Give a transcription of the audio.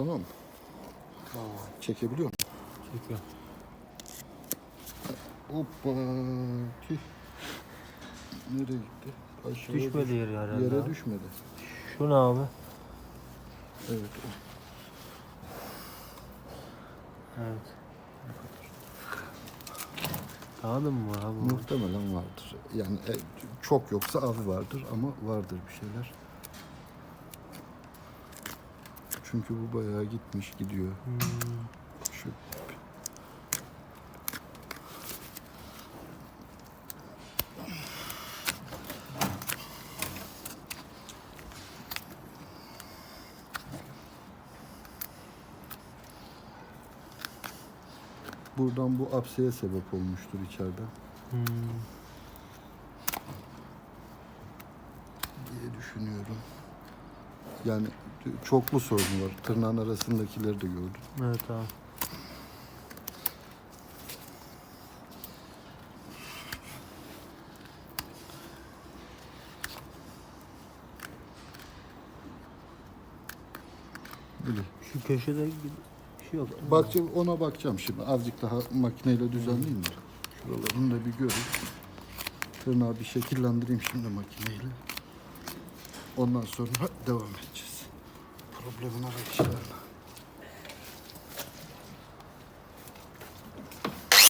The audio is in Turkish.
Tamam mı? Çekebiliyor musun? Çekiyor. Hoppa. Tüh. Nereye gitti? Aşağıya Düşmedi düş- yere herhalde. Yere abi. düşmedi. Şu ne abi? Evet. Evet. Daha da mı abi? Muhtemelen vardır. Yani e, çok yoksa az vardır ama vardır bir şeyler. Çünkü bu bayağı gitmiş gidiyor. Hmm. Şu Buradan bu apseye sebep olmuştur içeriden Hmm. diye düşünüyorum. Yani çoklu sorun var. Tırnağın arasındakileri de gördüm. Evet abi. Böyle. Şu köşede bir şey yok. değil mi? Bakacağım, ona bakacağım şimdi. Azıcık daha makineyle düzenleyeyim de. Şuralarını da bir göreyim. Tırnağı bir şekillendireyim şimdi makineyle. Ondan sonra devam edeceğiz. проблем наличия.